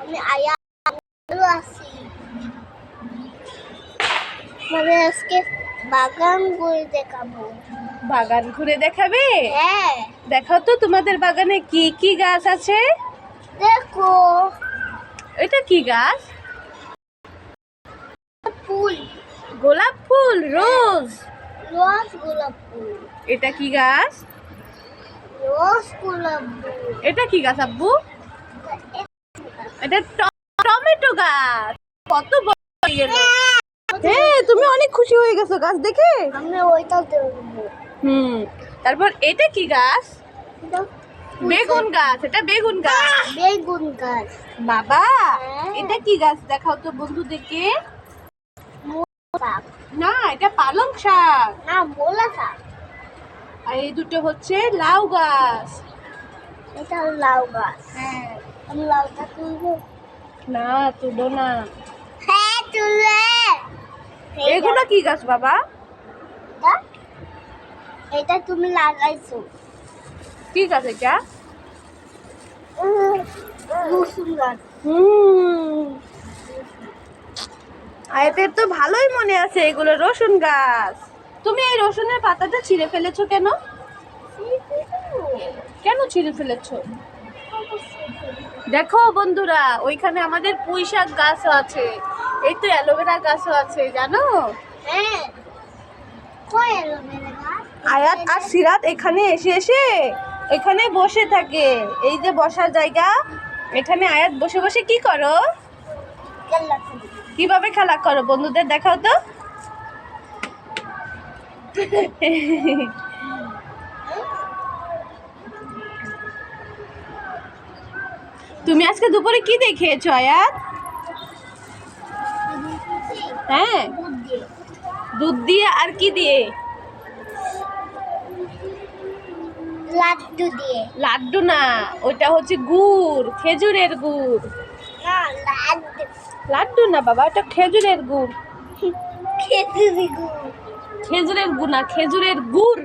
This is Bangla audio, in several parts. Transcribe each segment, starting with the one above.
আমি আয়া ভালো আছি। মানে আজকে বাগান ঘুরে দেখাবো। বাগান ঘুরে দেখাবে? হ্যাঁ। দেখাও তো তোমাদের বাগানে কি কি গাছ আছে। দেখো। এটা কি গাছ? ফুল। গোলাপ ফুল রোজ। রোজ গোলাপ ফুল। এটা কি গাছ? এটা কি গাছ আব্বু? এটা টমেটো গাছ। কত বড় হ্যাঁ তুমি অনেক খুশি হয়ে গেছো গাছ দেখে। ওইটা হুম। তারপর এটা কি গাছ? বেগুন গাছ এটা বেগুন গাছ। বেগুন গাছ। বাবা হ্যাঁ। এটা কি গাছ দেখাও তো বন্ধুদেরকে। না এটা পালং শাক। না মোলা শাক। আর এই দুটো হচ্ছে লাউ গাছ। এটা লাউ গাছ। হ্যাঁ। আমি লাউটা তুলবো? না তুলো না। হ্যাঁ তুলে এগুলো কি গাছ বাবা? এটা তুমি লাগাইছো। কি গাছ এটা? রসুন গাছ। হুম। আয়াতের তো ভালোই মনে আছে এগুলো রসুন গাছ। তুমি এই রসুনের পাতাটা ছিঁড়ে ফেলেছো কেন? কেন ছিঁড়ে ফেলেছো? দেখো বন্ধুরা, ওইখানে আমাদের পুঁই শাক গাছও আছে। এই তো অ্যালোভেরা গাছও আছে, জানো? আয়াত আর সিরাত এখানে এসে এসে এখানে বসে থাকে। এই যে বসার জায়গা, এখানে আয়াত বসে বসে কি করো? কীভাবে খেলা করো? বন্ধুদের দেখাও তো। তুমি আজকে দুপুরে কি দিয়ে খেয়েছো আয়াত? হ্যাঁ। দুধ দিয়ে আর কি দিয়ে? লাড্ডু দিয়ে। লাড্ডু না ওইটা হচ্ছে গুড় খেজুরের গুড়। লাড্ডু। না বাবা ওটা খেজুরের গুড়। খেজুরি গুড়। খেজুরের গুনা খেজুরের গুড়।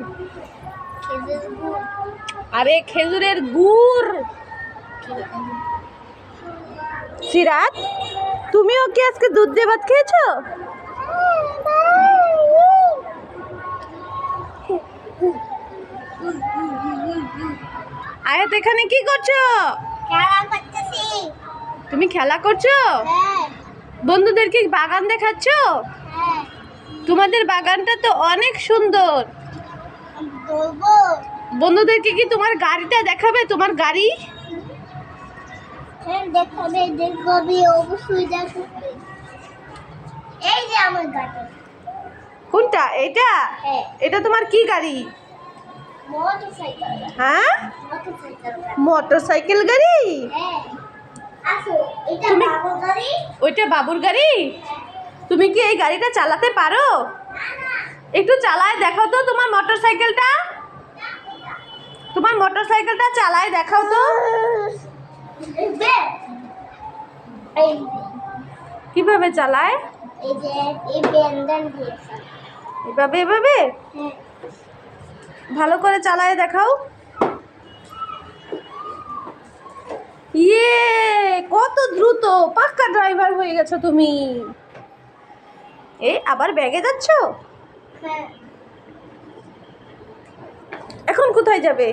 আরে খেজুরের গুড়। সিরাত তুমিও কি আজকে দুধ দিয়ে ভাত খেয়েছো? আয়াত এখানে কি করছ? তুমি খেলা করছ? হ্যাঁ। বন্ধুদেরকে বাগান দেখাচ্ছো? তোমাদের বাগানটা তো অনেক সুন্দর। বন্ধুদেরকে কি তোমার গাড়িটা দেখাবে? তোমার গাড়ি? হ্যাঁ দেখাবে অবশ্যই দেখাবে। এই যে আমার গাড়ি। কোনটা? এটা? হ্যাঁ। এটা তোমার কি গাড়ি? হ্যাঁ? মোটর সাইকেল গাড়ি? হ্যাঁ। তুমি- গাড়ি। ওইটা বাবুর গাড়ি? তুমি কি এই গাড়িটা চালাতে পারো? একটু চালায় দেখাও তো তোমার মোটর সাইকেলটা তোমার মোটর সাইকেলটা চালায় দেখাও তো। কীভাবে চালায়? এভাবে এভাবে? ভালো করে চালায় দেখাও। ইয়ে কত দ্রুত, পাক্কা ড্রাইভার হয়ে গেছো তুমি। এ আবার ব্যাগে যাচ্ছ এখন কোথায় যাবে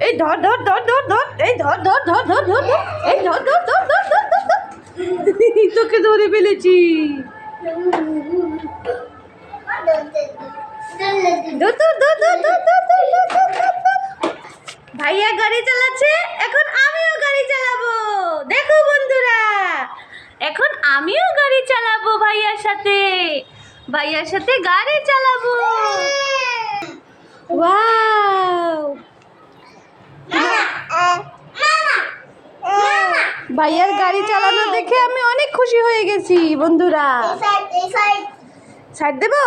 এই ধর ধর ধর ধর ধর এই ধর ধর ধর ধর ধর এই ধর ধর ধর ধর ধর ধর তোকে ধরে ফেলেছি ভাইয়া গাড়ি চালাচ্ছে ভাইয়ার সাথে গাড়ি চালাবো ভাইয়ার গাড়ি চালানো দেখে আমি অনেক খুশি হয়ে গেছি বন্ধুরা সাইড দেবো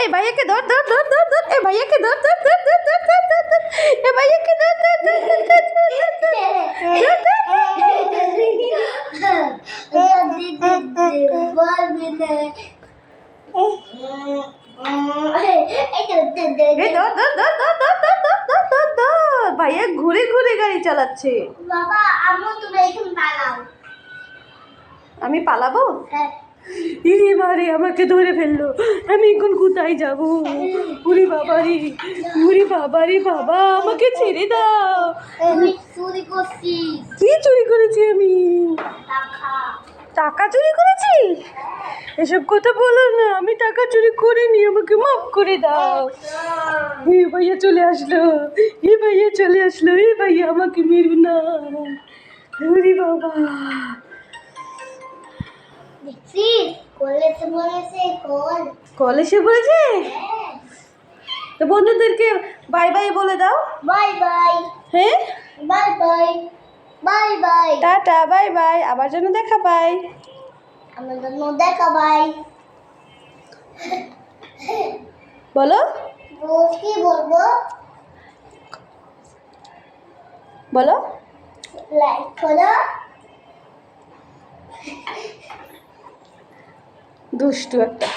এই ভাইয়াকে ধর ধর ধর ধর ধর ভাইয়াকে ধর ধর ধর ধর ধর ধর ধর ধর ভাইয়াকে ধর ধর ধর ধর ধর ধর ধর এই ধর ধর ধর ধর ধর ধর ধর ধর ধর ধর ধর ভাইয়া ঘুরে ঘুরে গাড়ি চালাচ্ছে বাবা আম্মু তুমি এখন পালাও আমি পালাবো হ্যাঁ ইরে বারে আমাকে ধরে ফেলল আমি এখন কোথায় যাব উরি বাবারি উরি বাবারি বাবা আমাকে ছেড়ে দাও আমি চুরি করছি কি চুরি করেছি আমি টাকা চুরি করেছি? এসব কথা বলো না আমি টাকা চুরি করিনি আমাকে মাফ করে দাও। এ ভাইয়া চলে আসলো এ ভাইয়া চলে আসলো হে ভাইয়া আমাকে মেরো না। উরি বাবা। দেখছিস কলেজে বলেছে কল। কল এসে হ্যাঁ। তো বন্ধুদেরকে বাই বাই বলে দাও। বাই বাই হ্যাঁ? Bye bye tata bye bye. আবার যেন দেখা পাই জন্য দেখা বাই। বলো। কি বলব। বলো। লাইক করো। দুষ্টু একটা।